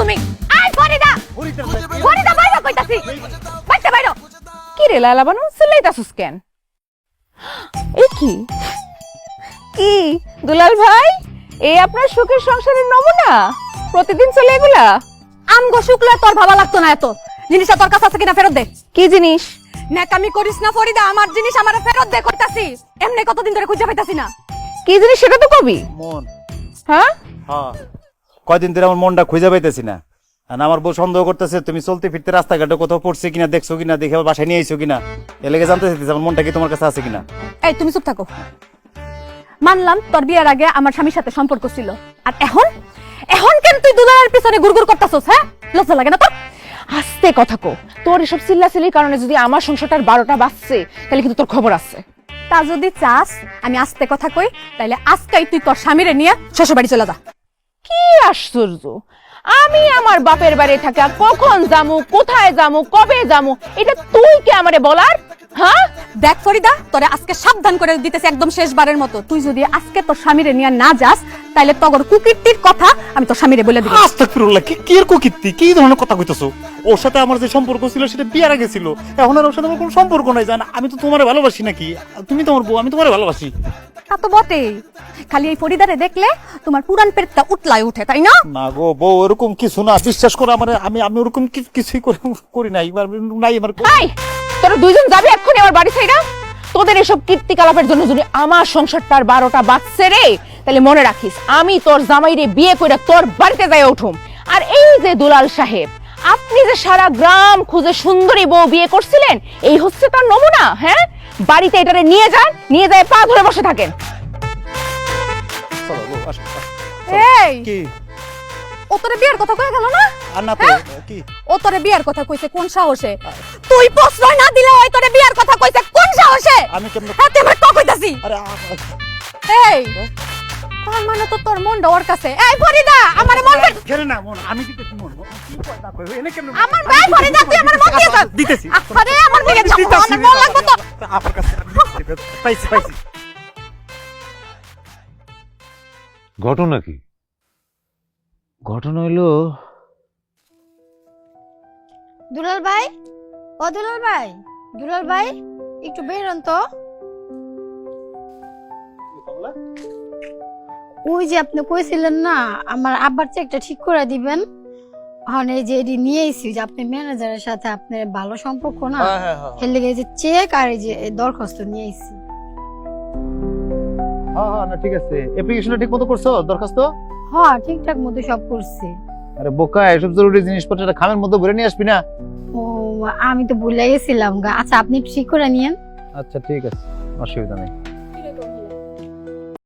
তুমি। আই ফরিদা! ফরিদা বাইরে কইতাছি। বাইতে বাইরো। কি রে লালা বানু? চিল্লাইতাছুস কেন? এ কি? কি? দুলাল ভাই এই আপনার সুখের সংসারের নমুনা? প্রতিদিন চলে এগুলা? আমগো শুক্লা তোর ভাবা লাগতো না এত। জিনিসটা তোর কাছে আছে কিনা ফেরত দে। কি জিনিস? নেকামি করিস না ফরিদা আমার জিনিস আমার ফেরত দে কইতাছি। এমনি কতদিন ধরে খুঁজে পাইতাছি না। কি জিনিস সেটা তো কবি। মন। হ্যাঁ? হ্যাঁ। কয়দিন ধরে আমার মনটা খুঁজে পাইতেছি না। আর আমার বউ সন্দেহ করতেছে, তুমি চলতে ফিরতে রাস্তাঘাটে কোথাও পড়ছে কিনা, দেখছ কিনা, দেখে বাসায় নিয়ে আইছো কিনা? এলাকে জানতে চাইতেছে আমার মনটা কি তোমার কাছে আছে কিনা। এই, তুমি চুপ থাকো। মানলাম তোর বিয়ের আগে আমার স্বামীর সাথে সম্পর্ক ছিল। আর এখন? এখন কেন তুই পিছনে করতাছস হ্যাঁ? লজ্জা লাগে না আস্তে কথা কো তোর এসব চিল্লাচিল্লির কারণে যদি আমার সংসারটার বারোটা বাজছে, তাহলে কিন্তু তোর খবর আছে। তা যদি চাস, আমি আস্তে কথা কই তাইলে আজকেই তুই তোর স্বামীরে নিয়ে শ্বশুর বাড়ি চলে যা। কি আশ্চর্য? আমি আমার বাপের বাড়ি থাকা কখন যামু কোথায় যামু কবে যামু এটা তুই কে আমারে বলার? হ্যাঁ? দেখ ফরিদা তোরে আজকে সাবধান করে দিতেছি একদম শেষবারের মতো। তুই যদি আজকে তোর স্বামীরে নিয়ে না যাস তাইলে তগর কুকীর্তির কথা আমি তোর স্বামীরে বলে দিব। আস্তাগফিরুল্লাহ কি কি এর কুকীর্তি? কি ধরনের কথা কইতাছো? ওর সাথে আমার যে সম্পর্ক ছিল সেটা বিয়ার আগে ছিল। এখন আর ওর সাথে আমার কোনো সম্পর্ক নাই জান। আমি তো তোমারে ভালোবাসি নাকি? তুমি তোমার বউ আমি তোমারে ভালোবাসি। তা তো বটেই। খালি এই ফরিদারে দেখলে তোমার পুরান পেটটা উঠলায় উঠে তাই না? না গো বউ এরকম কিছু না বিশ্বাস করো আমার আমি আমি ওরকম কি- কিছুই করে- করি নাই এবার নাই আমার এই তোরা দুইজন যাবি এক্ষুনি আমার বাড়ি ছাইরা তোদের এসব কীর্তিকলাপের জন্য যদি আমার সংসারটার বারোটা বাজছে রে তাহলে মনে রাখিস আমি তোর জামাইরে বিয়ে করে তোর বাড়িতে যাই উঠুম। আর এই যে দুলাল সাহেব আপনি যে সারা গ্রাম খুঁজে সুন্দরী বউ বিয়ে করছিলেন এই হচ্ছে তার নমুনা হ্যাঁ? বাড়িতে এটারে নিয়ে যান নিয়ে যায় পা ধরে বসে থাকেন। চলো, বউ, আসো, আসো। এই! কি? ও তোরে বিয়ের কথা কয়ে গেল না? আর না তো হ্যাঁ? কি? ও তোরে বিয়ের কথা কইছে কোন সাহসে? তুই প্রশ্রয় না দিলে ওই তোরে বিয়ের কথা কইছে কোন সাহসে? আমি কেমন হ্যাঁ তুই আমার তো কইতাছি আরে আ- আ- এই! তার মানে তো তোর মনটা ওর কাছে। এই ফরিদা আমার মন ঘেরে না মন আমি মন মন, কি কথা কই এনে কেমন আমার ভাই ফরিদা তুই আমার মন দিয়ে যা দিতেছি। আরে আমার দিকে যাও আমার মন লাগবে তো। আপনার কাছে পাইছি পাইছি। ঘটনা কি? ঘটনা হইল দুলাল ভাই? ও দুলাল ভাই দুলাল ভাই একটু বেরোন তো। ওই যে আপনি কইছিলেন না আমার আব্বার চেকটা ঠিক করে দিবেন। এখন এই যে এটি নিয়ে এসেছি যে আপনি ম্যানেজারের সাথে আপনার ভালো সম্পর্ক না হ্যাঁ হ্যাঁ হ্যাঁ। এর লেগে এই যে চেক আর এই যে দরখাস্ত নিয়ে এসেছি। হ্যাঁ হ্যাঁ না ঠিক আছে। অ্যাপ্লিকেশনটা ঠিক মতো করছ দরখাস্ত? হ্যাঁ ঠিকঠাক মতো সব করছি। আরে বোকা এসব জরুরি জিনিসপত্র একটা খামের মধ্যে ভরে নিয়ে আসবি না? ও আমি তো ভুলে গেছিলাম গা। আচ্ছা আপনি ঠিক করে নিয়েন। আচ্ছা ঠিক আছে। অসুবিধা নেই।